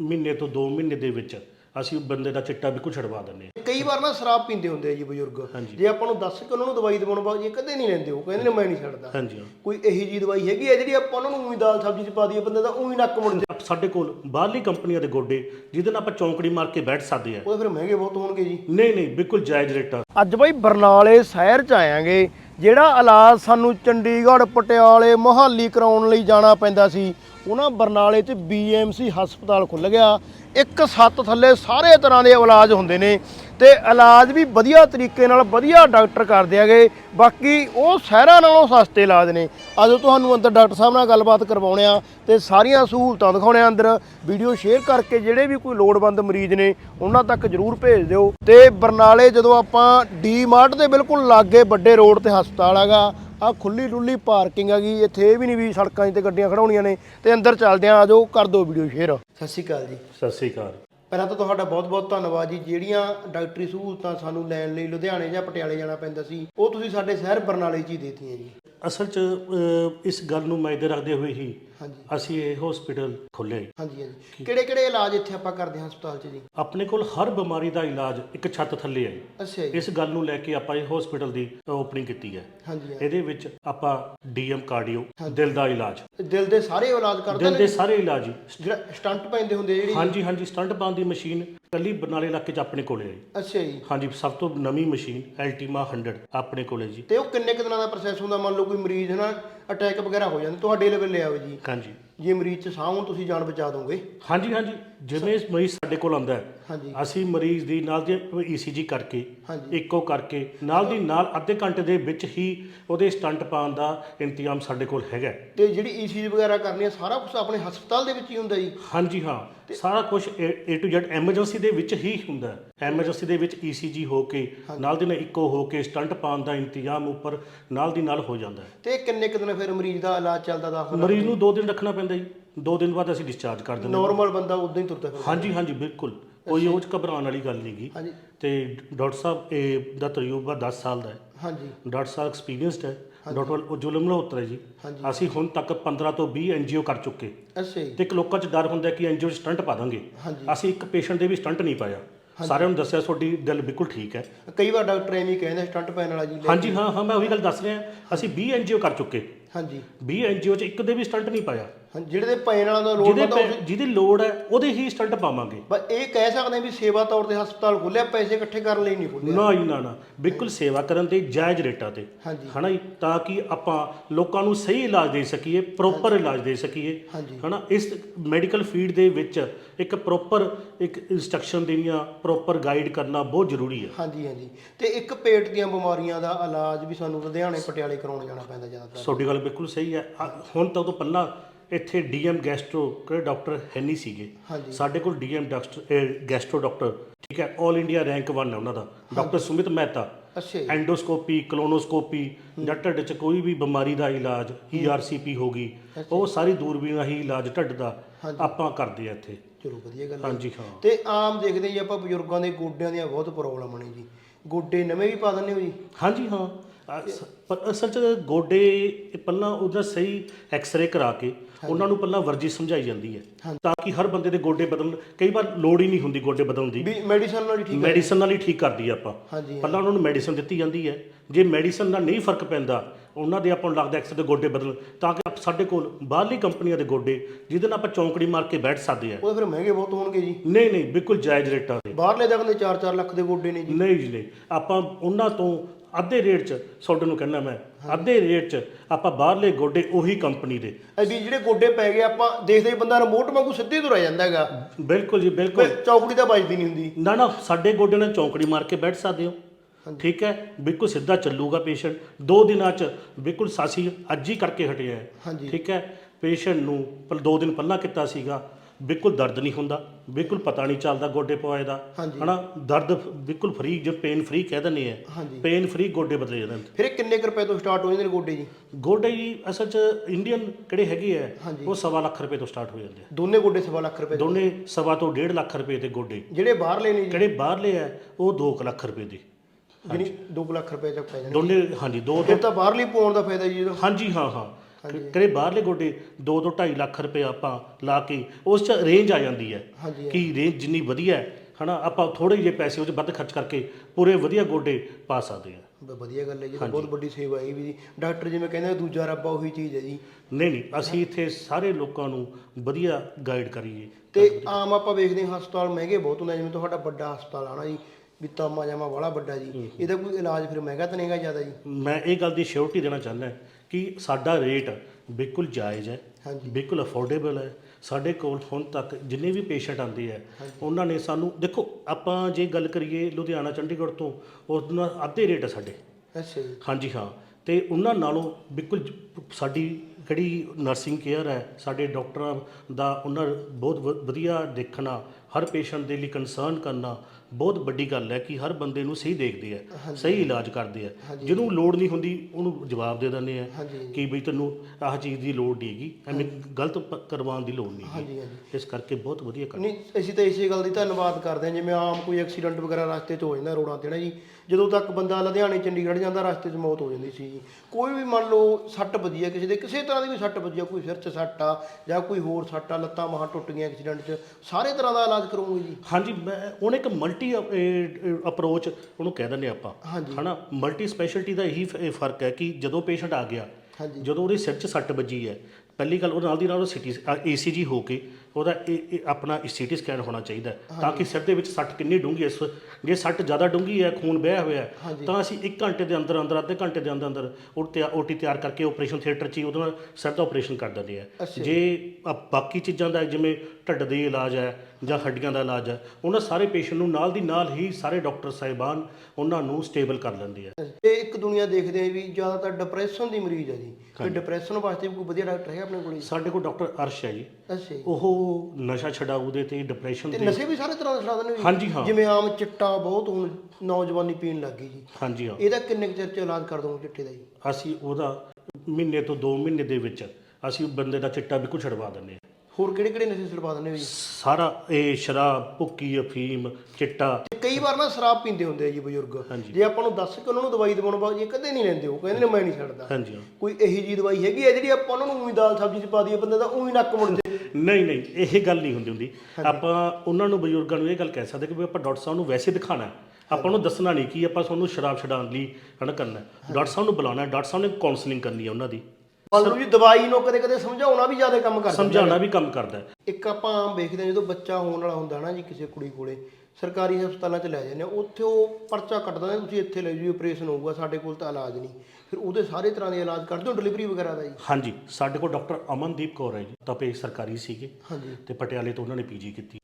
ਮਹੀਨੇ ਤੋਂ 2 ਮਹੀਨੇ ਦੇ ਵਿੱਚ ਅਸੀਂ ਬੰਦੇ ਦਾ ਚਿੱਟਾ ਬਿਲਕੁਲ ਛਡਵਾ ਦਿੰਦੇ ਹਾਂ। ਕਈ ਵਾਰ ਨਾ ਸ਼ਰਾਬ ਪੀਂਦੇ ਹੁੰਦੇ ਆ ਜੀ ਬਜ਼ੁਰਗ। ਹਾਂਜੀ। ਜੇ ਆਪਾਂ ਨੂੰ ਦੱਸ ਕੇ ਉਹਨਾਂ ਨੂੰ ਦਵਾਈ ਦਵਾਉਣ ਬਾਅਦ ਇਹ ਕਦੇ ਨਹੀਂ ਲੈਂਦੇ ਉਹ ਕਹਿੰਦੇ ਨੇ ਮੈਂ ਨਹੀਂ ਛੱਡਦਾ। ਹਾਂਜੀ ਹਾਂ। ਕੋਈ ਇਹੀ ਜੀ ਦਵਾਈ ਹੈਗੀ ਹੈ ਜਿਹੜੀ ਆਪਾਂ ਉਹਨਾਂ ਨੂੰ ਉਹੀ ਦਾਲ ਸਬਜ਼ੀ ਚ ਪਾ ਦਈਏ ਬੰਦੇ ਦਾ ਉਹੀ ਨੱਕ ਮੁੜ ਆਪ- ਸਾਡੇ ਕੋਲ ਬਾਹਰਲੀ ਕੰਪਨੀਆਂ ਦੇ ਗੋਡੇ ਜਿਹਦੇ ਨਾਲ ਆਪਾਂ ਚੌਂਕੜੀ ਮਾਰ ਕੇ ਬੈਠ ਸਕਦੇ ਆ। ਉਹ ਤਾਂ ਫਿਰ ਮਹਿੰਗੇ ਬਹੁਤ ਹੋਣਗੇ ਜੀ। ਨਹੀਂ ਨਹੀਂ ਬਿਲਕੁਲ ਜਾਇਜ਼ ਰੇਟਾਂ ਅੱਜ ਬਈ ਬਰਨਾਲੇ ਸ਼ਹਿਰ ਚ ਆਇਆਂਗੇ ਜਿਹੜਾ ਇਲਾਜ ਸਾਨੂੰ ਚੰਡੀਗੜ੍ਹ ਪਟਿਆਲੇ ਮੁਹਾਲੀ ਕਰਾਉਣ ਲਈ ਜਾਣਾ ਪੈਂਦਾ ਸੀ। ਉਹਨਾਂ ਬਰਨਾਲੇ 'ਚ BMC ਹਸਪਤਾਲ ਖੁੱਲ ਗਿਆ। ਇੱਕ ਸੱਤ ਥੱਲੇ ਸਾਰੇ ਤਰ੍ਹਾਂ ਦੇ ਇਲਾਜ ਹੁੰਦੇ ਨੇ ਤੇ ਇਲਾਜ ਵੀ ਵਧੀਆ ਤਰੀਕੇ ਨਾਲ ਵਧੀਆ ਡਾਕਟਰ ਕਰਦੇ ਹੈਗੇ। ਬਾਕੀ ਉਹ ਸ਼ਹਿਰਾਂ ਨਾਲੋਂ ਸਸਤੇ ਇਲਾਜ ਨੇ। ਅੱਜ ਤੁਹਾਨੂੰ ਅੰਦਰ ਡਾਕਟਰ ਸਾਹਿਬ ਨਾਲ ਗੱਲਬਾਤ ਕਰਵਾਉਣੇ ਆ ਤੇ ਸਾਰੀਆਂ ਸਹੂਲਤਾਂ ਦਿਖਾਉਣੇ ਆ ਅੰਦਰ। ਵੀਡੀਓ ਸ਼ੇਅਰ ਕਰਕੇ ਜਿਹੜੇ ਵੀ ਕੋਈ ਲੋੜਵੰਦ ਮਰੀਜ਼ ਨੇ, ਉਹਨਾਂ ਤੱਕ ਜਰੂਰ ਭੇਜ ਦਿਓ। ਤੇ ਬਰਨਾਲੇ ਜਦੋਂ ਆਪਾਂ ਡੀ ਮਾਰਟ ਦੇ ਬਿਲਕੁਲ ਲਾਗੇ ਵੱਡੇ ਰੋਡ ਤੇ ਹਸਪਤਾਲ ਹੈਗਾ ਆ ਖੁੱਲੀ ਡੁੱਲੀ ਪਾਰਕਿੰਗ ਹੈਗੀ ਇੱਥੇ ਇਹ ਵੀ ਨਹੀਂ ਵੀ ਸੜਕਾਂ 'ਤੇ ਗੱਡੀਆਂ ਖੜਾਉਣੀਆਂ ਨੇ ਤੇ ਅੰਦਰ ਚੱਲਦੇ ਆ ਆਜੋ ਕਰ ਦਿਓ ਵੀਡੀਓ ਸ਼ੇਅਰ ਸਤਿ ਸ਼੍ਰੀ ਅਕਾਲ ਜੀ। ਸਤਿ ਸ੍ਰੀ ਅਕਾਲ। ਪਹਿਲਾਂ ਤਾਂ ਤੁਹਾਡਾ ਬਹੁਤ-ਬਹੁਤ ਧੰਨਵਾਦ ਜੀ ਜਿਹੜੀਆਂ ਡਾਕਟਰੀ ਸਹੂਲਤਾਂ ਸਾਨੂੰ ਲੈਣ ਲਈ ਲੁਧਿਆਣੇ ਜਾਂ ਪਟਿਆਲੇ ਜਾਣਾ ਪੈਂਦਾ ਸੀ ਉਹ ਤੁਸੀਂ ਸਾਡੇ ਸ਼ਹਿਰ ਬਰਨਾਲੇ 'ਚ ਹੀ ਦੇਤੀਆਂ ਜੀ। ਅਸਲ 'ਚ ਇਸ ਗੱਲ ਨੂੰ ਮਾਇਦੇ ਰੱਖਦੇ ਹੋਏ ਹੀ ਅਸੀਂ ਇਹ ਹਸਪੀਟਲ ਜੀ ਹਾਂਜੀ ਹਾਂਜੀ। ਕਿਹੜੇ-ਕਿਹੜੇ ਇਲਾਜ ਇੱਥੇ ਆਪਾਂ ਕਰਦੇ ਹਾਂ ਹਸਪਤਾਲ 'ਚ ਜੀ? ਆਪਣੇ ਕੋਲ ਹਰ ਬਿਮਾਰੀ ਦਾ ਇਲਾਜ ਇੱਕ ਛੱਤ ਥੱਲੇ ਹੈ। ਅੱਛਾ ਜੀ। ਇਸ ਗੱਲ ਨੂੰ ਲੈ ਕੇ ਆਪਾਂ ਇਹ ਹਸਪੀਟਲ ਦੀ ਓਪਨਿੰਗ ਕੀਤੀ ਹੈ। ਹਾਂਜੀ। ਇਹਦੇ ਵਿੱਚ ਆਪਾਂ ਡੀਐਮ ਕਾਰਡੀਓ ਦਿਲ ਦਾ ਇਲਾਜ। ਦਿਲ ਦੇ ਸਾਰੇ ਇਲਾਜ ਕਰਦੇ ਦਿਲ ਨੇ? ਦੇ ਸਾਰੇ ਇਲਾਜ ਜੀ ਜਿਹੜਾ ਸਟੰਟ ਪੈਂਦੇ ਹੁੰਦੇ ਜਿਹੜੀ? ਹਾਂਜੀ ਹਾਂਜੀ। ਸਟੰਟ ਪਾਉਣ ਦੀ ਮਸ਼ੀਨ ਕੱਲੀ ਬਰਨਾਲੇ ਇਲਾਕੇ 'ਚ ਆਪਣੇ ਕੋਲੇ ਹੈ ਜੀ। ਅੱਛਾ ਜੀ। ਹਾਂਜੀ ਸਭ ਤੋਂ ਨਵੀਂ ਮਸ਼ੀਨ ਐਲਟੀਮਾ 100 ਆਪਣੇ ਕੋਲੇ ਜੀ। ਤੇ ਉਹ ਕਿੰਨੇ ਕੁ ਦਿਨਾਂ ਦਾ ਪ੍ਰੋਸੈਸ ਹੁੰਦਾ? ਮੰਨ ਲਓ ਕੋਈ ਮਰੀਜ਼ ਹੈ ਨਾ ਅਟੈਕ ਵਗੈਰਾ ਹੋ ਜਾਂਦਾ ਤੁਹਾਡੇ ਲੈਵਲ ਲਿਆਓ ਜੀ। ਹਾਂਜੀ। ਜੇ ਮਰੀਜ਼ ਚ ਸਾਹ ਹੋਣ ਤੁਸੀਂ ਜਾਨ ਬਚਾ ਦੋਗੇ। ਹਾਂਜੀ ਹਾਂਜੀ। ਜਿਵੇਂ ਮਰੀਜ਼ ਸਾਡੇ ਕੋਲ ਆਉਂਦਾ ਹੈ ਹਾਂਜੀ। ਅਸੀਂ ਮਰੀਜ਼ ਦੀ ਨਾਲ ਦੀ ਈਸੀਜੀ ਕਰਕੇ ਹਾਂਜੀ। ਇੱਕੋ ਕਰਕੇ ਨਾਲ ਦੀ ਨਾਲ ਅੱਧੇ ਘੰਟੇ ਦੇ ਵਿੱਚ ਹੀ ਉਹਦੇ ਸਟੰਟ ਪਾਉਣ ਦਾ ਇੰਤਜ਼ਾਮ ਸਾਡੇ ਕੋਲ ਹੈਗਾ ਹੈ। ਤੇ ਜਿਹੜੀ ਈਸੀਜੀ ਵਗੈਰਾ ਕਰਨੀ ਹੈ ਸਾਰਾ ਕੁਝ ਆਪਣੇ ਹਸਪਤਾਲ ਦੇ ਵਿੱਚ ਹੀ ਹੁੰਦਾ ਜੀ? ਹਾਂਜੀ ਹਾਂ ਸਾਰਾ ਕੁਝ A to Z ਐਮਰਜੈਂਸੀ ਦੇ ਵਿੱਚ ਹੀ ਹੁੰਦਾ ਐਮਰਜੈਂਸੀ ਦੇ ਵਿੱਚ ਈਸੀਜੀ ਹੋ ਕੇ ਨਾਲ ਦੀ ਨਾਲ ਇੱਕੋ ਹੋ ਕੇ ਸਟੰਟ ਪਾਉਣ ਦਾ ਇੰਤਜ਼ਾਮ ਉੱਪਰ ਨਾਲ ਦੀ ਨਾਲ ਹੋ ਜਾਂਦਾ ਹੈ। ਤੇ ਕਿੰਨੇ ਕੁ ਦਿਨ ਫਿਰ ਮਰੀਜ਼ ਦਾ ਇਲਾਜ ਚੱਲਦਾ ਦਾਖਲ ਮਰੀਜ਼ ਨੂੰ 2 ਦਿਨ ਰੱਖਣਾ ਪੈਂਦਾ ਜੀ। 2 ਦਿਨ ਬਾਅਦ ਅਸੀਂ ਡਿਸਚਾਰਜ ਕਰ ਦਿੰਦੇ ਹਾਂ। ਨਾਰਮਲ ਬੰਦਾ ਉਦਾਂ ਹੀ ਤੁਰਦਾ ਫਿਰ ਹਾਂਜੀ ਹਾਂਜੀ ਬਿਲਕੁਲ। ਕੋਈ ਉਹ 'ਚ ਘਬਰਾਉਣ ਵਾਲੀ ਗੱਲ ਨਹੀਂ ਗੀ ਹਾਂਜੀ। ਤੇ ਡਾਕਟਰ ਸਾਹਿਬ ਇਹ ਦਾ ਤਜਰਬਾ 10 ਸਾਲ ਦਾ ਹੈ। ਹਾਂਜੀ। ਡਾਕਟਰ ਸਾਹਿਬ ਐਕਸਪੀਰੀਅੰਸਡ ਹੈ। ਡਾਕਟਰ ਉਜਵਲ ਮਲਹੋਤਰਾ ਜੀ। ਹਾਂਜੀ। ਅਸੀਂ ਹੁਣ ਤੱਕ 15 ਤੋਂ 20 ਐਨਜੀਓ ਕਰ ਚੁੱਕੇ। ਅੱਛਾ ਜੀ। ਤੇ ਇੱਕ ਲੋਕਾਂ 'ਚ ਡਰ ਹੁੰਦਾ ਕਿ ਐਨਜੀਓ ਸਟੰਟ ਪਾ ਦਾਂਗੇ। ਹਾਂਜੀ। ਅਸੀਂ ਇੱਕ ਪੇਸ਼ੈਂਟ ਦੇ ਵੀ ਸਟੰਟ ਨਹੀਂ ਪਾਇਆ। ਸਾਰਿਆਂ ਨੂੰ ਦੱਸਿਆ ਤੁਹਾਡੀ ਦਿਲ ਬਿਲਕੁਲ ਠੀਕ ਹੈ। ਕਈ ਵਾਰ ਡਾਕਟਰ ਐਵੇਂ ਹੀ ਕਹਿੰਦੇ ਸਟੰਟ ਪੈਣ ਵਾਲਾ ਜੀ ਲੈ- ਹਾਂਜੀ ਹਾਂ ਹਾਂ ਮੈਂ ਉਹੀ ਗੱਲ ਦੱਸ ਰਿਹਾ। ਅਸੀਂ 20 ਐਨਜੀਓ ਕਰ ਚੁੱਕੇ। ਹਾਂਜੀ। 20 ਐਨਜੀਓ 'ਚ ਇੱਕ ਦੇ ਵੀ ਸਟੰਟ ਨਹੀਂ ਪਾਇਆ। ਜਿਹੜੇ ਦੇ ਪੈਣ ਵਾਲਾ ਦਾ ਲੋੜ ਜਿਹਦੇ ਬੰਦਾ ਪੈ- ਜਿਹਦੀ ਲੋੜ ਹੈ ਉਹਦੇ ਹੀ ਸਟੰਟ ਪਾਵਾਂਗੇ। ਬਸ ਇਹ ਕਹਿ ਸਕਦੇ ਹਾਂ ਵੀ ਸੇਵਾ ਤੌਰ ਤੇ ਹਸਪਤਾਲ ਖੋਲਿਆ ਪੈਸੇ ਇਕੱਠੇ ਕਰਨ ਲਈ ਨਹੀਂ ਖੋਲਿਆ ਨਾ ਜੀ ਨਾ ਨਾ। ਬਿਲਕੁਲ ਸੇਵਾ ਕਰਨ ਤੇ ਜਾਇਜ਼ ਰੇਟਾਂ ਤੇ। ਹਾਂਜੀ। ਹਨਾ ਜੀ? ਤਾਂ ਕਿ ਆਪਾਂ ਲੋਕਾਂ ਨੂੰ ਸਹੀ ਇਲਾਜ ਦੇ ਸਕੀਏ ਪ੍ਰੋਪਰ ਇਲਾਜ ਦੇ ਸਕੀਏ। ਹਾਂਜੀ। ਹਨਾ? ਇਸ ਮੈਡੀਕਲ ਫੀਲਡ ਦੇ ਵਿੱਚ ਇੱਕ ਪ੍ਰੋਪਰ ਇੱਕ ਇਨਸਟਰਕਸ਼ਨ ਦੇਣੀਆਂ ਪ੍ਰੋਪਰ ਗਾਈਡ ਕਰਨਾ ਬਹੁਤ ਜ਼ਰੂਰੀ ਹੈ। ਹਾਂਜੀ ਹਾਂਜੀ। ਤੇ ਇੱਕ ਪੇਟ ਦੀਆਂ ਬਿਮਾਰੀਆਂ ਦਾ ਇਲਾਜ ਵੀ ਸਾਨੂੰ ਲੁਧਿਆਣੇ ਪਟਿਆਲੇ ਕਰਾਉਣ ਜਾਣਾ ਪੈਂਦਾ ਜ਼ਿਆਦਾਤਰ। ਤੁਹਾਡੀ ਗੱਲ ਬਿਲਕੁਲ ਸਹੀ ਹੈ। ਹੁਣ ਤਾਂ ਉਹ ਤੋਂ ਪਹਿਲਾਂ ਇੱਥੇ ਡੀਐਮ ਗੈਸਟਰੋ ਕਿਹੜੇ ਡਾਕਟਰ ਹੈ ਨਹੀਂ ਸੀਗੇ। ਹਾਂਜੀ। ਸਾਡੇ ਕੋਲ ਡੀਐਮ ਡਾਕਟਰ ਗੈਸਟਰੋ ਡਾਕਟਰ ਠੀਕ ਹੈ 올 ਇੰਡੀਆ ਰੈਂਕ 1 ਹੈ ਉਹਨਾਂ ਦਾ। ਡਾਕਟਰ ਸੁਮਿਤ ਮਹਿਤਾ ਅੱਛਾ ਜੀ। ਐਂਡੋਸਕੋਪੀ ਕਲੋਨੋਸਕੋਪੀ ਜਾਂ ਢਿੱਡ 'ਚ ਕੋਈ ਵੀ ਬਿਮਾਰੀ ਦਾ ਇਲਾਜ ਈਆਰਸੀਪੀ ਹੋ ਗਈ ਉਹ ਸਾਰੀ ਦੂਰਬੀਨ ਰਾਹੀਂ ਇਲਾਜ ਢਿੱਡ ਦਾ ਹਾਂਜੀ। ਆਪਾਂ ਕਰਦੇ ਆ ਇੱਥੇ। ਚਲੋ ਵਧੀਆ ਗੱਲ ਹੈ। ਹਾਂਜੀ ਹਾਂ। ਤੇ ਆਮ ਦੇਖਦੇ ਜੀ ਆਪਾਂ ਬਜ਼ੁਰਗਾਂ ਦੇ ਗੋਡਿਆਂ ਦੀਆਂ ਬਹੁਤ ਪ੍ਰੋਬਲਮ ਨੇ ਜੀ। ਗੋਡੇ ਨਵੇਂ ਵੀ ਪਾ ਦਿੰਦੇ ਹੋ ਜੀ? ਹਾਂਜੀ ਹਾਂ। ਪਰ ਅਸਲ 'ਚ ਗੋਡੇ ਪਹਿਲਾਂ ਉਹਦਾ ਸਹੀ ਐਕਸ-ਰੇ ਕਰਾ ਕੇ ਉਹਨਾਂ ਨੂੰ ਪਹਿਲਾਂ ਵਰਜਿਸ਼ ਸਮਝਾਈ ਜਾਂਦੀ ਹੈ। ਤਾਂ ਕਿ ਹਰ ਬੰਦੇ ਦੇ ਗੋਡੇ ਬਦਲਣ ਕਈ ਵਾਰ ਲੋੜ ਹੀ ਨਹੀਂ ਹੁੰਦੀ ਗੋਡੇ ਬਦਲਣ ਦੀ। ਵੀ ਮੈਡੀਸਨ ਨਾਲ ਹੀ ਠੀਕ ਹੈ ਮੈਡੀਸਨ ਨਾਲ ਹੀ ਠੀਕ ਕਰਦੀ ਆ ਆਪਾਂ। ਹਾਂਜੀ ਪਹਿਲਾਂ ਉਹਨਾਂ ਨੂੰ ਮੈਡੀਸਨ ਦਿੱਤੀ ਜਾਂਦੀ ਹੈ। ਜੇ ਮੈਡੀਸਨ ਨਾਲ ਨਹੀਂ ਫ਼ਰਕ ਪੈਂਦਾ ਉਹਨਾਂ ਦੇ ਆਪਾਂ ਨੂੰ ਲੱਗਦਾ ਐਕਸ ਦੇ ਗੋਡੇ ਬਦਲ ਤਾਂ ਕਿ ਆਪ- ਸਾਡੇ ਕੋਲ ਬਾਹਰਲੀ ਕੰਪਨੀਆਂ ਦੇ ਗੋਡੇ ਜਿਹਦੇ ਨਾਲ ਆਪਾਂ ਚੌਂਕੜੀ ਮਾਰ ਕੇ ਬੈਠ ਸਕਦੇ ਆ ਉਹ ਤਾਂ ਫਿਰ ਮਹਿੰਗੇ ਬਹੁਤ ਹੋਣਗੇ ਜੀ। ਨਹੀਂ ਨਹੀਂ ਬਿਲਕੁਲ ਜਾਇਜ਼ ਰੇਟਾਂ ਤੇ। ਬਾਹਰਲੇ ਤਾਂ ਕਹਿੰਦੇ 4-4 ਲੱਖ ਦੇ ਗੋਡੇ ਨੇ ਜੀ। ਨਹੀਂ ਜੀ ਨਹੀਂ। ਆਪਾਂ ਉਹਨਾਂ ਤੋਂ ਅੱਧੇ ਰੇਟ 'ਚ ਤੁਹਾਡੇ ਨੂੰ ਕਹਿੰਦਾ ਮੈਂ। ਅੱਧੇ ਰੇਟ 'ਚ ਆਪਾਂ ਬਾਹਰਲੇ ਗੋਡੇ ਉਹੀ ਕੰਪਨੀ ਦੇ। ਅਭੀ ਜਿਹੜੇ ਗੋਡੇ ਪੈ ਗਏ ਆਪਾਂ ਦੇਖਦੇ ਹੀ ਬੰਦਾ ਰਿਮੋਟ ਵਾਂਗੂ ਸਿੱਧੇ ਤੁਰਿਆ ਜਾਂਦਾ ਹੈਗਾ। ਬਿਲਕੁਲ ਜੀ ਬਿਲਕੁਲ। ਚੌਕੜੀ ਤਾਂ ਵੱਜਦੀ ਨਹੀਂ ਹੁੰਦੀ। ਨਾ ਨਾ ਸਾਡੇ ਗੋਡੇ ਨਾਲ ਚੌਂਕੜੀ ਮਾਰ ਕੇ ਬੈਠ ਸਕਦੇ ਹੋ। ਠੀਕ ਹੈ ਬਿਲਕੁਲ ਸਿੱਧਾ ਚੱਲੂਗਾ ਪੇਸ਼ੈਂਟ ਦੋ ਦਿਨਾਂ 'ਚ ਬਿਲਕੁਲ ਸਾਸੀ ਅੱਜ ਹੀ ਕਰਕੇ ਹਟਿਆ ਹੈ। ਠੀਕ ਹੈ ਪੇਸ਼ੈਂਟ ਨੂੰ ਪਰ ਦੋ ਦਿਨ ਪਹਿਲਾਂ ਕੀਤਾ ਸੀਗਾ। ਬਿਲਕੁਲ ਦਰਦ ਨਹੀਂ ਹੁੰਦਾ ਬਿਲਕੁਲ ਪਤਾ ਨਹੀਂ ਚੱਲਦਾ ਗੋਡੇ ਪਵਾਏ ਦਾ ਹਾਂਜੀ। ਹਨਾ? ਦਰਦ ਬਿਲਕੁਲ ਫ੍ਰੀ ਜੋ ਪੇਨ ਫ੍ਰੀ ਕਹਿ ਦਿੰਦੇ ਆ ਹਾਂਜੀ। ਪੇਨ ਫ੍ਰੀ ਗੋਡੇ ਬਦਲੇ ਜਾਂਦੇ ਨੇ। ਫਿਰ ਇਹ ਕਿੰਨੇ ਕੁ ਰੁਪਏ ਤੋਂ ਸਟਾਰਟ ਹੋ ਜਾਂਦੇ ਨੇ ਗੋਡੇ ਜੀ? ਗੋਡੇ ਜੀ ਅਸਲ 'ਚ ਇੰਡੀਅਨ ਕਿਹੜੇ ਹੈਗੇ ਆ ਹਾਂਜੀ। ਉਹ ਸਵਾ ਲੱਖ ਰੁਪਏ ਤੋਂ ਸਟਾਰਟ ਹੋ ਜਾਂਦੇ ਆ। ਦੋਨੇ ਗੋਡੇ ਸਵਾ ਲੱਖ ਰੁਪਏ ਦੇ। ਦੋਨੇ ਸਵਾ ਤੋਂ 1.5 ਲੱਖ ਰੁਪਏ ਦੇ ਗੋਡੇ। ਜਿਹੜੇ ਬਾਹਰਲੇ ਨੇ ਜੀ? ਜਿਹੜੇ ਬਾਹਰਲੇ ਆ ਉਹ 2 ਲੱਖ ਰੁਪਏ ਦੇ। ਜਿਹਨੀ 2 ਲੱਖ ਰੁਪਏ ਤੱਕ ਪੈ ਜਾਣਗੇ ਦੋਨੇ ਹਾਂਜੀ ਦੋ ਫਿਰ ਤਾਂ ਬਾਹਰਲੀ ਪਾਉਣ ਦਾ ਫਾਇਦਾ ਜੀ ਇਹਦਾ। ਹਾਂਜੀ ਹਾਂ ਹਾਂ। ਕਿਹੜੇ ਬਾਹਰਲੇ ਗੋਡੇ 2 ਤੋਂ 2.5 ਲੱਖ ਰੁਪਏ ਆਪਾਂ ਲਾ ਕੇ ਉਸ ਚ ਰੇਂਜ ਆ ਜਾਂਦੀ ਹੈ ਹਾਂਜੀ ਕਿ ਰੇਂਜ ਜਿੰਨੀ ਵਧੀਆ ਹੈ ਹਨਾ? ਆਪਾਂ ਥੋੜੇ ਜਿਹੇ ਪੈਸੇ ਉਹ 'ਚ ਵੱਧ ਖਰਚ ਕਰਕੇ ਪੂਰੇ ਵਧੀਆ ਗੋਡੇ ਪਾ ਸਕਦੇ ਆ ਬ- ਵਧੀਆ ਗੱਲ ਹੈ ਜੀ ਇਹ ਤਾਂ ਬਹੁਤ ਵੱਡੀ ਸੇਵਾ ਹੈ ਇਹ ਵੀ ਜੀ। ਡਾਕਟਰ ਜਿਵੇਂ ਕਹਿੰਦੇ ਆ, ਦੂਜਾ ਰੱਬ ਆ ਉਹੀ ਚੀਜ਼ ਹੈ ਜੀ। ਨਹੀਂ ਨਹੀਂ ਅਸੀਂ ਇੱਥੇ ਸਾਰੇ ਲੋਕਾਂ ਨੂੰ ਵਧੀਆ ਗਾਈਡ ਕਰੀਏ। ਤੇ ਆਮ ਆਪਾਂ ਵੇਖਦੇ ਹਾਂ ਹਸਪਤਾਲ ਮਹਿੰਗੇ ਬਹੁਤ ਹੁੰਦੇ ਆ, ਜਿਵੇਂ ਤੁਹਾਡਾ ਵੱਡਾ ਹਸਪਤਾਲ ਆ ਨਾ ਜੀ? ਵੀ ਤਾਮਾ ਜਾਮਾ ਬੜਾ ਵੱਡਾ ਜੀ। ਇਹਦਾ ਕੋਈ ਇਲਾਜ ਫਿਰ ਮਹਿੰਗਾ ਤਾਂ ਨਹੀਂਗਾ ਜ਼ਿਆਦਾ ਜੀ? ਮੈਂ ਇਹ ਗੱਲ ਦੀ ਸ਼ੋਰਟੀ ਦੇਣਾ ਚਾਹੁੰਦਾ। ਕਿ ਸਾਡਾ ਰੇਟ ਬਿਲਕੁਲ ਜਾਇਜ਼ ਹੈ ਬਿਲਕੁਲ ਅਫੋਰਡੇਬਲ ਹੈ। ਸਾਡੇ ਕੋਲ ਹੁਣ ਤੱਕ ਜਿੰਨੇ ਵੀ ਪੇਸ਼ੈਂਟ ਆਉਂਦੇ ਆ ਉਹਨਾਂ ਨੇ ਸਾਨੂੰ ਦੇਖੋ ਆਪਾਂ ਜੇ ਗੱਲ ਕਰੀਏ ਲੁਧਿਆਣਾ ਚੰਡੀਗੜ੍ਹ ਤੋਂ ਉਸ ਨਾਲ ਅੱਧੇ ਰੇਟ ਹੈ ਸਾਡੇ। ਅੱਛਾ ਜੀ। ਹਾਂਜੀ ਹਾਂ। ਤੇ ਉਹਨਾਂ ਨਾਲੋਂ ਬਿਲਕੁਲ ਸਾਡੀ ਜਿਹੜੀ ਨਰਸਿੰਗ ਕੇਅਰ ਹੈ ਸਾਡੇ ਡਾਕਟਰਾਂ ਦਾ ਉਹਨਾਂ ਬਹੁਤ ਵਧੀਆ ਦੇਖਣਾ ਹਰ ਪੇਸ਼ੈਂਟ ਦੇ ਲਈ ਕੰਸਰਨ ਕਰਨਾ ਬਹੁਤ ਵੱਡੀ ਗੱਲ ਹੈ ਕਿ ਹਰ ਬੰਦੇ ਨੂੰ ਸਹੀ ਦੇਖਦੇ ਆ ਸਹੀ ਇਲਾਜ ਕਰਦੇ ਆ। ਜਿਹਨੂੰ ਲੋੜ ਨਹੀਂ ਹੁੰਦੀ ਉਹਨੂੰ ਜਵਾਬ ਦੇ ਦਿੰਦੇ ਆ ਕਿ ਬਈ ਤੈਨੂੰ ਆਹ ਚੀਜ਼ ਦੀ ਲੋੜ ਨਹੀਂ ਹੈਗੀ ਐਵੇਂ ਗਲਤ ਕਰਵਾਉਣ ਦੀ ਲੋੜ ਨਹੀਂ ਇਸ ਕਰਕੇ ਬਹੁਤ ਵਧੀਆ ਕਰ ਨਹੀਂ ਅਸੀਂ ਤਾਂ ਇਸੇ ਗੱਲ ਦੀ ਧੰਨਵਾਦ ਕਰਦੇ ਹਾਂ ਜਿਵੇਂ ਆਮ ਕੋਈ ਐਕਸੀਡੈਂਟ ਵਗੈਰਾ ਰਸਤੇ 'ਚ ਹੋ ਜਾਂਦਾ ਰੋਡਾਂ ਤੇ ਨਾ ਜੀ? ਜਦੋਂ ਤੱਕ ਬੰਦਾ ਲੁਧਿਆਣੇ ਚੰਡੀਗੜ੍ਹ ਜਾਂਦਾ ਰਸਤੇ 'ਚ ਮੌਤ ਹੋ ਜਾਂਦੀ ਸੀ ਕੋਈ ਵੀ ਮੰਨ ਲਓ ਸੱਟ ਵੱਜੀ ਹੈ ਕਿਸੇ ਦੇ ਕਿਸੇ ਤਰ੍ਹਾਂ ਦੀ ਵੀ ਸੱਟ ਵੱਜੀ ਆ ਕੋਈ ਸਿਰ 'ਚ ਸੱਟ ਆ ਜਾਂ ਕੋਈ ਹੋਰ ਸੱਟ ਆ ਲੱਤਾਂ ਬਾਹਾਂ ਟੁੱਟ ਗਈਆਂ ਐਕਸੀਡੈਂਟ 'ਚ ਸਾਰੇ ਤਰ੍ਹਾਂ ਦਾ ਇਲਾਜ ਕਰਵਾਉਂਗੇ ਜੀ। ਹਾਂਜੀ ਮੈਂ ਉਹਨੇ ਇੱਕ ਮਲਟੀ ਅਪਰੋਚ ਉਹਨੂੰ ਕਹਿ ਦਿੰਦੇ ਆਪਾਂ। ਹਾਂਜੀ। ਹਨਾ ਮਲਟੀ ਸਪੈਸ਼ਲਟੀ ਦਾ ਇਹੀ ਫ- ਇਹ ਫ਼ਰਕ ਹੈ ਕਿ ਜਦੋਂ ਪੇਸ਼ੈਂਟ ਆ ਗਿਆ ਹਾਂਜੀ। ਜਦੋਂ ਉਹਦੇ ਸਿਰ 'ਚ ਸੱਟ ਵੱਜੀ ਹੈ ਪਹਿਲੀ ਗੱਲ ਉਹ ਨਾਲ ਦੀ ਨਾਲ ਉਹ ਸਿਟੀ ਏਸੀਜੀ ਹੋ ਕੇ ਉਹਦਾ ਇਹ ਇਹ ਆਪਣਾ ਸੀਟੀ ਸਕੈਨ ਹੋਣਾ ਚਾਹੀਦਾ ਹੈ, ਤਾਂ ਕਿ ਸਿਰ ਦੇ ਵਿੱਚ ਸੱਟ ਕਿੰਨੀ ਡੂੰਘੀ ਹੈ ਇਸ ਜੇ ਸੱਟ ਜ਼ਿਆਦਾ ਡੂੰਘੀ ਹੈ ਖੂਨ ਵਹਿ ਹੋਇਆ ਹੈ, ਹਾਂਜੀ। ਤਾਂ ਅਸੀਂ 1 ਘੰਟੇ ਦੇ ਅੰਦਰ ਅੰਦਰ ਅੱਧੇ ਘੰਟੇ ਦੇ ਅੰਦਰ ਅੰਦਰ ਉਹ ਤਿਆ- ਓਟੀ ਤਿਆਰ ਕਰਕੇ ਆਪਰੇਸ਼ਨ ਥੀਏਟਰ 'ਚ ਹੀ ਉਹਦੇ ਸਿਰ ਦਾ ਆਪਰੇਸ਼ਨ ਕਰ ਦਿੰਦੇ ਆ। ਅੱਛਾ। ਜੇ ਆ ਬਾਕੀ ਚੀਜ਼ਾਂ ਦਾ ਜਿਵੇਂ ਢੱਡ ਦੇ ਇਲਾਜ ਹੈ ਜਾਂ ਹੱਡੀਆਂ ਦਾ ਇਲਾਜ ਹੈ ਉਹਨਾਂ ਸਾਰੇ ਪੇਸ਼ੈਂਟ ਨੂੰ ਨਾਲ ਦੀ ਨਾਲ ਹੀ ਸਾਰੇ ਡਾਕਟਰ ਸਾਹਿਬਾਨ ਉਹਨਾਂ ਨੂੰ ਸਟੇਬਲ ਕਰ ਲੈਂਦੇ ਆ। ਤੇ ਇੱਕ ਦੁਨੀਆ ਦੇਖਦੇ ਆ ਵੀ ਜ਼ਿਆਦਾਤਰ ਡਿਪਰੈਸ਼ਨ ਦੀ ਮਰੀਜ਼ ਹੈ ਜੀ। ਤੇ ਡਿਪਰੈਸ਼ਨ ਵਾਸਤੇ ਵੀ ਕੋਈ ਵਧੀਆ ਡਾਕਟਰ ਹੈ ਆਪਣੇ ਕੋਲ ਜੀ? ਸਾਡੇ ਕੋਲ ਡਾਕਟਰ ਅਰਸ਼ ਹੈ ਜੀ। ਅੱਛਾ ਜੀ। ਉਹ ਨਸ਼ਾ ਛਡਾਊ ਦੇ ਤੇ ਡਿਪਰੈਸ਼ਨ ਤੇ ਨਸ਼ੇ ਵੀ ਸਾਰੇ ਤਰ੍ਹਾਂ ਦੇ ਜੀ? ਹਾਂਜੀ ਹਾਂ। ਜਿਵੇਂ ਆਮ ਚਿੱਟਾ ਬਹੁਤ ਹੁਣ ਨੌਜਵਾਨੀ ਪੀਣ ਲੱਗ ਗਈ ਜੀ। ਹਾਂਜੀ ਹਾਂ। ਇਹਦਾ ਕਿੰਨੇ ਕੁ ਚਿਰ ਚ ਇਲਾਜ ਕਰ ਦੋਗੇ ਚਿੱਟੇ ਦਾ ਜੀ? ਅਸੀਂ ਉਹਦਾ ਮਹੀਨੇ ਤੋਂ 2 ਮਹੀਨੇ ਦੇ ਵਿੱਚ ਅਸੀਂ ਬੰਦੇ ਦਾ ਚਿੱਟਾ ਬਿਲਕੁਲ ਛਡਵਾ ਦਿੰਦੇ ਹਾਂ। ਹੋਰ ਕਿਹੜੇ ਕਿਹੜੇ ਨਸ਼ੇ ਛਡਵਾ ਦਿੰਦੇ ਹੋ ਜੀ? ਸਾਰਾ ਇਹ ਸ਼ਰਾਬ ਭੁੱਕੀ ਅਫੀਮ ਚਿੱਟਾ। ਤੇ ਕਈ ਵਾਰ ਨਾ ਸ਼ਰਾਬ ਪੀਂਦੇ ਹੁੰਦੇ ਆ ਜੀ ਬਜ਼ੁਰਗ। ਹਾਂਜੀ। ਜੇ ਆਪਾਂ ਨੂੰ ਦੱਸ ਕੇ ਉਹਨਾਂ ਨੂੰ ਦਵਾਈ ਦਵਾਉਣ ਬਾਅਦ ਇਹ ਕਦੇ ਨਹੀਂ ਲੈਂਦੇ ਉਹ ਕਹਿੰਦੇ ਨੇ ਮੈਂ ਨਹੀਂ ਛੱਡਦਾ। ਹਾਂਜੀ ਹਾਂ। ਕੋਈ ਇਹੀ ਜੀ ਦਵਾਈ ਹੈਗੀ ਹੈ ਜਿਹੜੀ ਆਪਾਂ ਉਹਨਾਂ ਨੂੰ ਉਹੀ ਦਾਲ ਸਬਜ਼ੀ ਚ ਪਾ ਦਈਏ ਬੰਦੇ ਦਾ ਉਹੀ ਨੱਕ ਮੁੜ ਜੇ ਨਹੀਂ ਨਹੀਂ ਇਹ ਗੱਲ ਨਹੀਂ ਹੁੰਦੀ ਹੁੰਦੀ। ਆਪਾਂ ਉਹਨਾਂ ਨੂੰ ਬਜ਼ੁਰਗਾਂ ਨੂੰ ਇਹ ਗੱਲ ਕਹਿ ਸਕਦੇ ਕਿ ਵੀ ਆਪਾਂ ਡਾਕਟਰ ਸਾਹਿਬ ਨੂੰ ਵੈਸੇ ਦਿਖਾਣਾ ਹੈ। ਆਪਾਂ ਨੂੰ ਦੱਸਣਾ ਨਹੀਂ ਕਿ ਆਪਾਂ ਤੁਹਾਨੂੰ ਸ਼ਰਾਬ ਛਡਾਉਣ ਲਈ ਹਨਾ ਕਰਨਾ ਹੈ। ਡਾਕਟਰ ਸਾਹਿਬ ਨੂੰ ਬੁਲਾਉਣਾ ਹੈ, ਡਾਕਟਰ ਸਾਹਿਬ ਨੇ ਕਾਉਂਸਲਿੰਗ ਕਰਨੀ ਹੈ ਉਹਨਾਂ ਦੀ। ਮੰਨ ਲਓ ਜੀ ਦਵਾਈ ਨੂੰ ਕਦੇ ਕਦੇ ਸਮਝਾਉਣਾ ਵੀ ਜ਼ਿਆਦਾ ਕੰਮ ਕਰਦਾ ਸਮਝਾਉਣਾ ਵੀ ਕੰਮ ਕਰਦਾ ਹੈ। ਇੱਕ ਆਪਾਂ ਆਮ ਵੇਖਦੇ ਹਾਂ ਜਦੋਂ ਬੱਚਾ ਹੋਣ ਵਾਲਾ ਹੁੰਦਾ ਨਾ ਜੀ ਕਿਸੇ ਕੁੜੀ ਕੋਲੇ ਸਰਕਾਰੀ ਹਸਪਤਾਲਾਂ 'ਚ ਲੈ ਜਾਂਦੇ ਆ ਉੱਥੇ ਉਹ ਪਰਚਾ ਕੱਟ ਦਿੰਦੇ ਤੁਸੀਂ ਇੱਥੇ ਲੈ ਜਾਓ ਆਪਰੇਸ਼ਨ ਹੋਊਗਾ ਸਾਡੇ ਕੋਲ ਤਾਂ ਇਲਾਜ ਨਹੀਂ ਫਿਰ ਉਹਦੇ ਸਾਰੇ ਤਰ੍ਹਾਂ ਦੇ ਇਲਾਜ ਕਰਦੇ ਹੋ ਡਿਲੀਵਰੀ ਵਗੈਰਾ ਦਾ ਜੀ ਹਾਂਜੀ ਸਾਡੇ ਕੋਲ ਡਾਕਟਰ ਅਮਨਦੀਪ ਕੌਰ ਹੈ ਜੀ ਤਪੇ ਸਰਕਾਰੀ ਸੀਗੇ ਹਾਂਜੀ ਤੇ ਪਟਿਆਲੇ ਤੋਂ ਉਹਨਾਂ ਨੇ ਪੀਜੀ ਕੀਤੀ।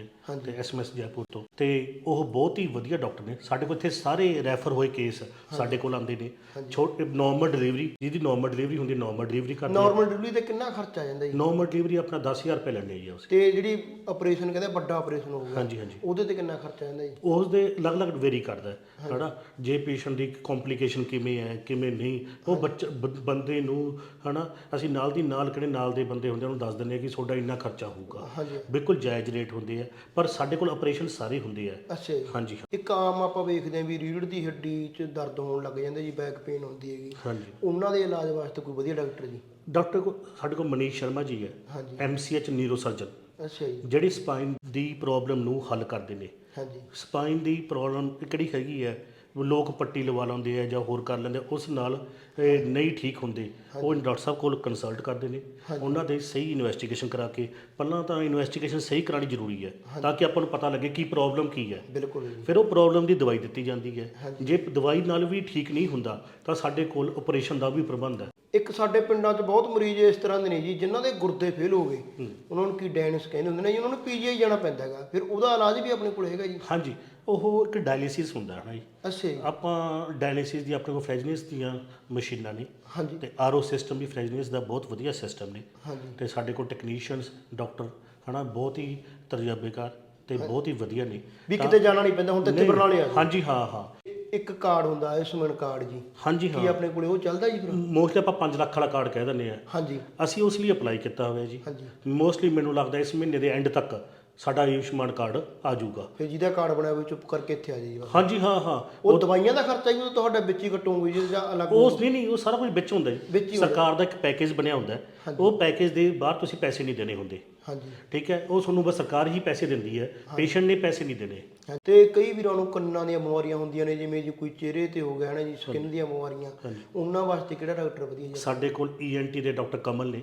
ਤੇ ਐਸਐਮਐਸ ਜੈਪੁਰ ਤੋਂ। ਤੇ ਉਹ ਬਹੁਤ ਹੀ ਵਧੀਆ ਡਾਕਟਰ ਨੇ। ਸਾਡੇ ਕੋਲ ਇੱਥੇ ਸਾਰੇ ਰੈਫਰ ਹੋਏ ਕੇਸ ਸਾਡੇ ਕੋਲ ਆਉਂਦੇ ਨੇ। ਛੋਟੇ ਨਾਰਮਲ ਡਿਲੀਵਰੀ ਜਿਹਦੀ ਨਾਰਮਲ ਡਿਲੀਵਰੀ ਹੁੰਦੀ ਨਾਰਮਲ ਡਿਲੀਵਰੀ ਕਰਦੇ ਨਾਰਮਲ ਡਿਲੀਵਰੀ ਤੇ ਕਿੰਨਾ ਖਰਚਾ ਆ ਜਾਂਦਾ ਜੀ? ਨਾਰਮਲ ਡਿਲੀਵਰੀ ਆਪਣਾ 10000 ਰੁਪਏ ਲੈਂਦੇ ਆ ਜੀ ਉਸ। ਤੇ ਜਿਹੜੀ ਆਪਰੇਸ਼ਨ ਕਹਿੰਦੇ ਵੱਡਾ ਆਪਰੇਸ਼ਨ ਹੋਊਗਾ ਹਾਂਜੀ ਹਾਂਜੀ। ਉਹਦੇ ਤੇ ਕਿੰਨਾ ਖਰਚਾ ਜਾਂਦਾ ਜੀ? ਉਸ ਦੇ ਅਲੱਗ-ਅਲੱਗ ਵੇਰੀ ਕਰਦਾ ਹੈ। ਹਨਾ? ਜੇ ਪੇਸ਼ੈਂਟ ਦੀ ਕੰਪਲਿਕੇਸ਼ਨ ਕਿਵੇਂ ਹੈ ਕਿਵੇਂ ਨਹੀਂ ਉਹ ਬੱਚਾ ਬੰਦੇ ਨੂੰ ਹਨਾ? ਅਸੀਂ ਨਾਲ ਦੀ ਨਾਲ ਕਿਹੜੇ ਨਾਲ ਦੇ ਬੰਦੇ ਹੁੰਦੇ ਉਹਨੂੰ ਦੱਸ ਦਿੰਦੇ ਆ ਕਿ ਤੁਹਾਡਾ ਇੰਨਾ ਖਰਚਾ ਹੋਊਗਾ। ਬਿਲਕੁਲ ਜਾਇਜ਼ ਰੇਟ ਹੁੰਦੇ ਆ। ਪਰ ਸਾਡੇ ਕੋਲ ਆਪਰੇਸ਼ਨ ਸਾਰੇ ਹੁੰਦੇ ਆ। ਅੱਛਾ ਜੀ। ਹਾਂਜੀ ਇੱਕ ਆਮ ਆਪਾਂ ਵੇਖਦੇ ਹਾਂ ਵੀ ਰੀੜ੍ਹ ਦੀ ਹੱਡੀ 'ਚ ਦਰਦ ਹੋਣ ਲੱਗ ਜਾਂਦਾ ਜੀ ਬੈਕ ਪੇਨ ਹੁੰਦੀ ਹੈਗੀ। ਹਾਂਜੀ। ਉਹਨਾਂ ਦੇ ਇਲਾਜ ਵਾਸਤੇ ਕੋਈ ਵਧੀਆ ਡਾਕਟਰ ਜੀ? ਡਾਕਟਰ ਕੋ ਸਾਡੇ ਕੋਲ ਮਨੀਸ਼ ਸ਼ਰਮਾ ਜੀ ਹੈ। ਹਾਂਜੀ। ਐਮਸੀਐਚ ਨਿਊਰੋਸਰਜਨ ਅੱਛਾ ਜੀ। ਜਿਹੜੀ ਸਪਾਈਨ ਦੀ ਪ੍ਰੋਬਲਮ ਨੂੰ ਹੱਲ ਕਰਦੇ ਨੇ। ਹਾਂਜੀ। ਸਪਾਈਨ ਦੀ ਪ੍ਰੋਬਲਮ ਕਿਹੜੀ ਹੈਗੀ ਹੈ? ਲੋਕ ਪੱਟੀ ਲਵਾ ਲੈਂਦੇ ਆ ਜਾਂ ਹੋਰ ਕਰ ਲੈਂਦੇ ਆ, ਉਸ ਨਾਲ ਇਹ ਨਹੀਂ ਠੀਕ ਹੁੰਦੇ। ਉਹ ਡਾਕਟਰ ਸਾਹਿਬ ਕੋਲ ਕੰਸਲਟ ਕਰਦੇ ਨੇ। ਉਹਨਾਂ ਦੇ ਸਹੀ ਇਨਵੈਸਟੀਗੇਸ਼ਨ ਕਰਾ ਕੇ ਪਹਿਲਾਂ ਤਾਂ ਇਨਵੈਸਟੀਗੇਸ਼ਨ ਸਹੀ ਕਰਾਣੀ ਜ਼ਰੂਰੀ ਹੈ ਤਾਂ ਕਿ ਆਪਾਂ ਨੂੰ ਪਤਾ ਲੱਗੇ ਕੀ ਪ੍ਰੋਬਲਮ ਕੀ ਹੈ। ਬਿਲਕੁਲ ਜੀ। ਫਿਰ ਉਹ ਪ੍ਰੋਬਲਮ ਦੀ ਦਵਾਈ ਦਿੱਤੀ ਜਾਂਦੀ ਹੈ। ਜੇ ਦਵਾਈ ਨਾਲ ਵੀ ਠੀਕ ਨਹੀਂ ਹੁੰਦਾ ਤਾਂ ਸਾਡੇ ਕੋਲ ਆਪਰੇਸ਼ਨ ਦਾ ਵੀ ਪ੍ਰਬੰਧ ਹੈ। ਇੱਕ ਸਾਡੇ ਪਿੰਡਾਂ 'ਚ ਬਹੁਤ ਮਰੀਜ਼ ਇਸ ਤਰ੍ਹਾਂ ਦੇ ਨੇ ਜੀ ਜਿਨ੍ਹਾਂ ਦੇ ਗੁਰਦੇ ਫੇਲ ਹੋ ਗਏ। ਉਹਨਾਂ ਨੂੰ ਕੀ ਡਾਇਨਸ ਕਹਿੰਦੇ ਹੁੰਦੇ ਨੇ ਜੀ ਉਹਨਾਂ ਨੂੰ ਪੀਜੀਆਈ ਜਾਣਾ ਪੈਂਦਾ ਹੈਗਾ। ਫਿਰ ਉਹਦਾ ਇਲਾਜ ਵੀ ਆਪਣੇ ਕੋਲ ਹੈਗਾ ਜੀ। ਹਾਂਜੀ ਉਹ ਇੱਕ ਡਾਇਲਿਸਿਸ ਹੁੰਦਾ ਹੈ ਨਾ ਜੀ। ਅੱਛਾ ਜੀ। ਆਪਾਂ ਡਾਇਲਿਸਿਸ ਦੀ ਆਪਣੇ ਕੋਲ ਫ੍ਰੈਜਨਿਸ ਦੀਆਂ ਮਸ਼ੀਨਾਂ ਨੇ ਹਾਂਜੀ। ਤੇ ਆਰਓ ਸਿਸਟਮ ਵੀ ਫ੍ਰੈਜਨਿਸ ਦਾ ਬਹੁਤ ਵਧੀਆ ਸਿਸਟਮ ਨੇ। ਹਾਂਜੀ। ਤੇ ਸਾਡੇ ਕੋਲ ਟੈਕਨੀਸ਼ੀਅਨਸ ਡਾਕਟਰ ਹਨਾ ਬਹੁਤ ਹੀ ਤਜਰਬੇਕਾਰ ਤੇ ਬਹੁਤ ਹੀ ਵਧੀਆ ਨੇ। ਵੀ ਕਿਤੇ ਜਾਣਾ ਨਹੀਂ ਪੈਂਦਾ ਹੁਣ ਤਾਂ ਇੱਥੇ ਬਰਨਾਲੇ ਆ ਹਾਂਜੀ ਹਾਂ ਹਾਂ। ਜਾਓ। ਇੱਕ ਕਾਰਡ ਹੁੰਦਾ ਆਯੁਸ਼ਮਾਨ ਕਾਰਡ ਜੀ। ਹਾਂਜੀ ਕੀ ਹਾਂ। ਆਪਣੇ ਕੋਲੇ ਉਹ ਚੱਲਦਾ ਜੀ ਫਿਰ? ਮੋਸਟਲੀ ਆਪਾਂ 5 ਲੱਖ ਵਾਲਾ ਕਾਰਡ ਕਹਿ ਦਿੰਦੇ ਆ ਹਾਂਜੀ। ਅਸੀਂ ਉਸ ਲਈ ਅਪਲਾਈ ਕੀਤਾ ਹੋਇਆ ਜੀ। ਹਾਂਜੀ। ਮੋਸਟਲੀ ਮੈਨੂੰ ਲੱਗਦਾ ਇਸ ਮਹੀਨੇ ਦੇ ਐਂਡ ਤੱਕ ਸਾਡਾ ਆਯੁਸ਼ਮਾਨ ਕਾਰਡ ਆ ਜਾਊਗਾ। ਫਿਰ ਜਿਹਦਾ ਕਾਰਡ ਬਣਿਆ ਹੋਇਆ ਚੁੱਪ ਕਰਕੇ ਇੱਥੇ ਆ ਜਾਈਏ ਬਸ। ਹਾਂਜੀ ਹਾਂ ਹਾਂ। ਉਹ ਦਵਾਈਆਂ ਦਾ ਖਰਚਾ ਵੀ ਤੁਹਾਡਾ ਵਿੱਚ ਹੀ ਕੱਟੋਗੇ ਜੀ ਜਾਂ ਅਲੱਗ ਉਸ ਨਹੀਂ ਨਹੀਂ ਉਹ ਸਾਰਾ ਕੁਝ ਵਿੱਚ ਹੁੰਦਾ ਵਿੱਚ ਜੀ ਸਰਕਾਰ ਦਾ ਇੱਕ ਪੈਕੇਜ ਬਣਿਆ ਹੁੰਦਾ। ਹੈ। ਉਹ ਪੈਕੇਜ ਦੇ ਬਾਹਰ ਤੁਸੀਂ ਪੈਸੇ ਨਹੀਂ ਦੇਣੇ ਹੁੰਦੇ। ਹਾਂਜੀ। ਠੀਕ ਹੈ? ਉਹ ਤੁਹਾਨੂੰ ਬਸ ਸਰਕਾਰ ਹੀ ਪੈਸੇ ਦਿੰਦੀ ਹੈ। ਪੇਸ਼ੈਂਟ ਨੇ ਪੈਸੇ ਨਹੀਂ ਦੇਣੇ। ਤੇ ਕਈ ਵੀਰਾਂ ਨੂੰ ਕੰਨਾਂ ਦੀਆਂ ਬਿਮਾਰੀਆਂ ਹੁੰਦੀਆਂ ਨੇ ਜਿਵੇਂ ਜੀ ਕੋਈ ਚਿਹਰੇ ਤੇ ਹੋ ਗਿਆ ਹੈ ਨਾ ਜੀ ਸਕਿਨ ਦੀਆਂ ਬਿਮਾਰੀਆਂ। ਉਹਨਾਂ ਵਾਸਤੇ ਕਿਹੜਾ ਡਾਕਟਰ ਵਧੀਆ ਜੀ? ਸਾਡੇ ਕੋਲ ਈਐਨਟੀ ਦੇ ਡਾਕਟਰ ਕਮਲ ਨੇ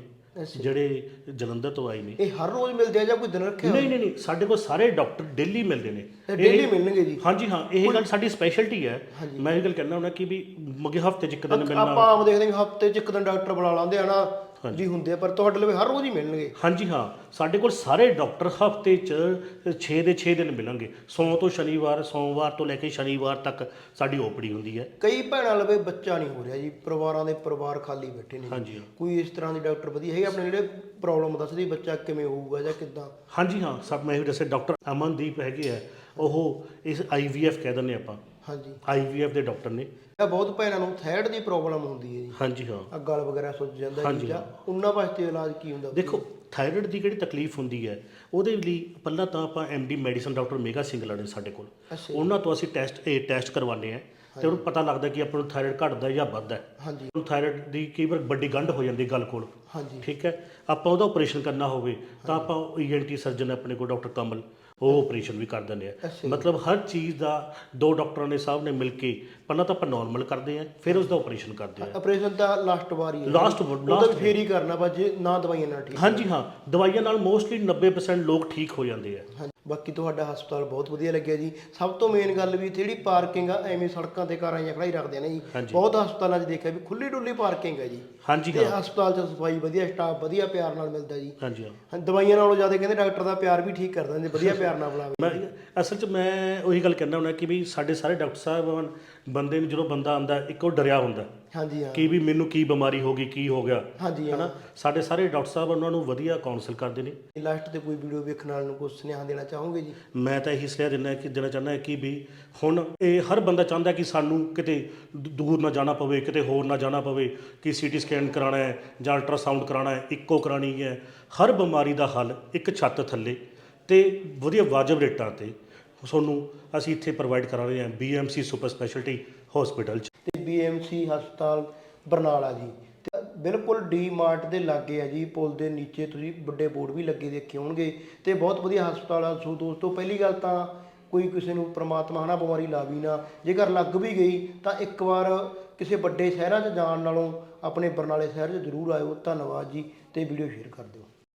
ਜਿਹੜੇ ਜਲੰਧਰ ਤੋਂ ਆਏ ਨੇ। ਇਹ ਹਰ ਰੋਜ਼ ਮਿਲਦੇ ਆ ਜਾਂ ਕੋਈ ਦਿਨ ਰੱਖਿਆ ਨਹੀਂ ਨਹੀਂ ਨਹੀਂ ਸਾਡੇ ਕੋਲ ਸਾਰੇ ਡਾਕਟਰ ਡੇਲੀ ਮਿਲਦੇ ਨੇ। ਡੇਲੀ ਮਿਲਣਗੇ ਜੀ? ਹਾਂਜੀ ਹਾਂ ਇਹ ਗੱਲ ਸਾਡੀ ਸਪੈਸ਼ਲਟੀ ਹੈ। ਮੈਂ ਇਹ ਗੱਲ ਕਹਿਣਾ ਹੁੰਦਾ ਕਿ ਵੀ ਮਗੇ ਹਫ਼ਤੇ ਚ ਇੱਕ ਦਿਨ ਮਿਲਣਾ। ਆਪਾਂ ਆਮ ਦੇਖਦੇ ਹਾਂ ਹਫ਼ਤੇ 'ਚ ਇੱਕ ਦਿਨ ਡਾਕਟਰ ਬੁਲਾ ਲਾਂਦੇ ਆ ਨਾ ਜੀ ਹੁੰਦੇ ਆ ਪਰ ਤੁਹਾਡੇ ਲਈ ਹਰ ਰੋਜ਼ ਹੀ ਮਿਲਣਗੇ। ਹਾਂਜੀ ਹਾਂ ਸਾਡੇ ਕੋਲ ਸਾਰੇ ਡਾਕਟਰ ਹਫ਼ਤੇ ਚ 6 ਦੇ 6 ਦਿਨ ਮਿਲਣਗੇ। ਸੋਮ ਤੋਂ ਸ਼ਨੀਵਾਰ ਸੋਮਵਾਰ ਤੋਂ ਲੈ ਕੇ ਸ਼ਨੀਵਾਰ ਤੱਕ ਸਾਡੀ ਓਪੀਡੀ ਹੁੰਦੀ ਹੈ। ਕਈ ਭੈਣਾਂ ਲਵੇ ਬੱਚਾ ਨਹੀਂ ਹੋ ਰਿਹਾ ਜੀ ਪਰਿਵਾਰਾਂ ਦੇ ਪਰਿਵਾਰ ਖਾਲੀ ਬੈਠੇ ਨੇ ਹਾਂਜੀ ਹਾਂ। ਕੋਈ ਇਸ ਤਰ੍ਹਾਂ ਦੀ ਡਾਕਟਰ ਵਧੀਆ ਹੈਗੇ? ਆਪਣੇ ਜਿਹੜੇ ਪ੍ਰੋਬਲਮ ਦੱਸਦੀ ਬੱਚਾ ਕਿਵੇਂ ਹੋਊਗਾ ਜਾਂ ਕਿੱਦਾਂ? ਹਾਂਜੀ ਹਾਂ ਸਭ ਮੈਂ ਇਹ ਦੱਸਿਆ ਡਾਕਟਰ ਅਮਨਦੀਪ ਹੈਗੇ ਆ ਉਹ ਇਸ ਆਈਵੀਐਫ ਕਹਿ ਦਿੰਦੇ ਆਪਾਂ। ਹਾਂਜੀ। ਆਈਵੀਐਫ ਦੇ ਡਾਕਟਰ ਨੇ। ਇਹ ਬਹੁਤ ਭੈਣਾਂ ਨੂੰ ਥਾਇਰਡ ਦੀ ਪ੍ਰੋਬਲਮ ਹੁੰਦੀ ਹੈ ਜੀ। ਹਾਂਜੀ ਹਾਂ। ਆ ਗਲ ਵਗੈਰਾ ਸੁੱਜ ਜਾਂਦਾ ਹਾਂਜੀ, ਜੀ ਜਾਂ ਉਹਨਾਂ ਵਾਸਤੇ ਇਲਾਜ ਕੀ ਹੁੰਦਾ? ਦੇਖੋ ਥਾਇਰਾਇਡ ਦੀ ਜਿਹੜੀ ਤਕਲੀਫ ਹੁੰਦੀ ਹੈ ਉਹਦੇ ਲਈ ਪਹਿਲਾਂ ਤਾਂ ਆਪਾਂ MD medicine doctor Megha Singla ਨੇ ਸਾਡੇ ਕੋਲ। ਅੱਛਾ ਉਹਨਾਂ ਤੋਂ ਅਸੀਂ ਟੈਸਟ ਇਹ ਟੈਸਟ ਕਰਵਾਉਂਦੇ ਆ ਤੇ ਉਹਨੂੰ ਪਤਾ ਲੱਗਦਾ ਕਿ ਆਪਾਂ ਨੂੰ ਥਾਇਰਾਇਡ ਘਟਦਾ ਜਾਂ ਵੱਧਦਾ ਹੈ। ਹਾਂਜੀ। ਥਾਇਰਾਇਡ ਦੀ ਕਈ ਵਾਰ ਵੱਡੀ ਗੰਢ ਹੋ ਜਾਂਦੀ ਗਲ ਕੋਲ। ਹਾਂਜੀ। ਠੀਕ ਹੈ? ਆਪਾਂ ਉਹਦਾ ਆਪਰੇਸ਼ਨ ਕਰਨਾ ਹੋਵੇ ਤਾਂ ਆਪਾਂ ਈਐਨਟੀ ਸਰਜਨ ਆਪਣੇ ਕੋਲ ਡਾਕਟਰ ਕਮਲ। ਉਹ ਆਪਰੇਸ਼ਨ ਵੀ ਕਰ ਦਿੰਦੇ ਆ। ਮਤਲਬ ਹਰ ਚੀਜ਼ ਦਾ ਦੋ ਡਾਕਟਰਾਂ ਨੇ ਸਾਹਿਬ ਨੇ ਮਿਲ ਕੇ ਪਹਿਲਾਂ ਤਾਂ ਆਪਾਂ ਨਾਰਮਲ ਕਰਦੇ ਆ ਫਿਰ ਉਸ ਦਾ ਆਪਰੇਸ਼ਨ ਕਰਦੇ ਆ। ਆਪਰੇਸ਼ਨ ਤਾਂ ਲਾਸਟ ਵਾਰ ਹੀ ਹੈ। ਲਾਸਟ ਤਾਂ ਫੇਰ ਹੀ ਕਰਨਾ ਜੇ ਨਾ ਦਵਾਈਆਂ ਨਾਲ ਠੀਕ ਹਾਂਜੀ ਹਾਂ ਦਵਾਈਆਂ ਨਾਲ ਮੋਸਟਲੀ 90% ਲੋਕ ਠੀਕ ਹੋ ਜਾਂਦੇ ਆ। ਬਾਕੀ ਤੁਹਾਡਾ ਹਸਪਤਾਲ ਬਹੁਤ ਵਧੀਆ ਲੱਗਿਆ ਜੀ। ਸਭ ਤੋਂ ਮੇਨ ਗੱਲ ਵੀ ਇੱਥੇ ਜਿਹੜੀ ਪਾਰਕਿੰਗ ਆ ਐਵੇਂ ਸੜਕਾਂ ਤੇ ਕਾਰਾਂ ਜਾਂ ਖੜਾਈ ਰੱਖਦੇ ਨੇ ਜੀ। ਹਾਂਜੀ। ਬਹੁਤ ਹਸਪਤਾਲਾਂ 'ਚ ਦੇਖਿਆ ਵੀ ਖੁੱਲੀ ਡੁੱਲੀ ਪਾਰਕਿੰਗ ਹੈ ਜੀ। ਹਾਂਜੀ ਤੇ ਹਾਂ। ਹਸਪਤਾਲ 'ਚ ਸਫ਼ਾਈ ਵਧੀਆ ਸਟਾਫ ਵਧੀਆ ਪਿਆਰ ਨਾਲ ਮਿਲਦਾ ਜੀ। ਹਾਂਜੀ ਹਾਂ। ਹਾਂ, ਦਵਾਈਆਂ ਨਾਲੋਂ ਜ਼ਿਆਦਾ ਕਹਿੰਦੇ ਡਾਕਟਰ ਦਾ ਪਿਆਰ ਵੀ ਠੀਕ ਕਰ ਦਿੰਦੇ ਵਧੀਆ ਪਿਆਰ ਨਾਲ ਬੁਲਾਵੇ। ਮੈਂ ਅਸਲ 'ਚ ਮੈਂ ਉਹੀ ਗੱਲ ਕਹਿੰਦਾ ਹੁੰਦਾ ਕਿ ਵੀ ਸਾਡੇ ਸਾਰੇ ਡਾਕਟਰ ਸਾਹਿਬਾਨ ਬੰਦੇ ਨੂੰ ਜਦੋਂ ਬੰਦਾ ਆਂਦਾ ਇੱਕ ਉਹ ਡਰਿਆ ਹੁੰਦਾ ਹਾਂਜੀ ਹਾਂ। ਕਿ ਵੀ ਮੈਨੂੰ ਕੀ ਬਿਮਾਰੀ ਹੋ ਗਈ ਕੀ ਹੋ ਗਿਆ। ਹਾਂਜੀ ਹਾਂ। ਹਨਾ? ਸਾਡੇ ਸਾਰੇ ਡਾਕਟਰ ਸਾਹਿਬ ਉਹਨਾਂ ਨੂੰ ਵਧੀਆ ਕਾਉਂਸਲ ਕਰਦੇ ਨੇ। ਲਾਸਟ ਤੇ ਕੋਈ ਵੀਡੀਓ ਵੇਖਣ ਵਾਲ ਨੂੰ ਕੁਝ ਸੁਨੇਹਾ ਦੇਣਾ ਚਾਹੋਗੇ ਜੀ? ਮੈਂ ਤਾਂ ਇਹੀ ਸਲਾਹ ਦਿੰਦਾ ਕਿ ਦੇਣਾ ਚਾਹੁੰਦਾ ਕਿ ਵੀ ਹੁਣ ਇਹ ਹਰ ਬੰਦਾ ਚਾਹੁੰਦਾ ਕਿ ਸਾਨੂੰ ਕਿਤੇ ਦ- ਦੂਰ ਨਾ ਜਾਣਾ ਪਵੇ ਕਿਤੇ ਹੋਰ ਨਾ ਜਾਣਾ ਪਵੇ ਕਿ ਸੀਟੀ ਸਕੈਨ ਕਰਾਉਣਾ ਹੈ ਜਾਂ ਅਲਟਰਾਸਾਊਂਡ ਕਰਾਉਣਾ ਹੈ ਇੱਕੋ ਕਰਾਣੀ ਹੈ। ਹਰ ਬਿਮਾਰੀ ਦਾ ਹੱਲ ਇੱਕ ਛੱਤ ਥੱਲੇ ਤੇ ਵਧੀਆ ਵਾਜਬ ਰੇਟਾਂ ਤੇ ਤੁਹਾਨੂੰ ਅਸੀਂ ਇੱਥੇ ਪ੍ਰੋਵਾਈਡ ਕਰਾ ਰਹੇ ਹਾਂ ਬੀਐਮਸੀ ਸੁਪਰ ਸਪੈਸ਼ਲਟੀ ਹਸਪੀਟਲ 'ਚ। ਤੇ ਬੀਐਮਸੀ ਹਸਪਤਾਲ ਬਰਨਾਲਾ ਜੀ। ਤੇ ਬਿਲਕੁਲ ਡੀ ਮਾਰਟ ਦੇ ਲਾਗੇ ਆ ਜੀ, ਪੁਲ ਦੇ ਨੀਚੇ ਤੁਸੀਂ ਵੱਡੇ ਬੋਰਡ ਵੀ ਲੱਗੇ ਦੇਖੇ ਹੋਣਗੇ। ਤੇ ਬਹੁਤ ਵਧੀਆ ਹਸਪਤਾਲ ਆ। ਸੋ ਦੋਸਤੋ, ਪਹਿਲੀ ਗੱਲ ਤਾਂ ਕੋਈ ਕਿਸੇ ਨੂੰ ਪ੍ਰਮਾਤਮਾ ਹਨਾ ਬਿਮਾਰੀ ਲਾ ਵੀ ਨਾ। ਜੇਕਰ ਲੱਗ ਵੀ ਗਈ, ਤਾਂ ਇੱਕ ਵਾਰ ਕਿਸੇ ਵੱਡੇ ਸ਼ਹਿਰਾਂ 'ਚ ਜਾਣ ਨਾਲੋਂ ਆਪਣੇ ਬਰਨਾਲੇ ਸ਼ਹਿਰ 'ਚ ਜ਼ਰੂਰ ਆਇਓ। ਧੰਨਵਾਦ ਜੀ। ਤੇ ਵੀਡੀਓ ਸ਼ੇਅਰ ਕਰ ਦਿਓ।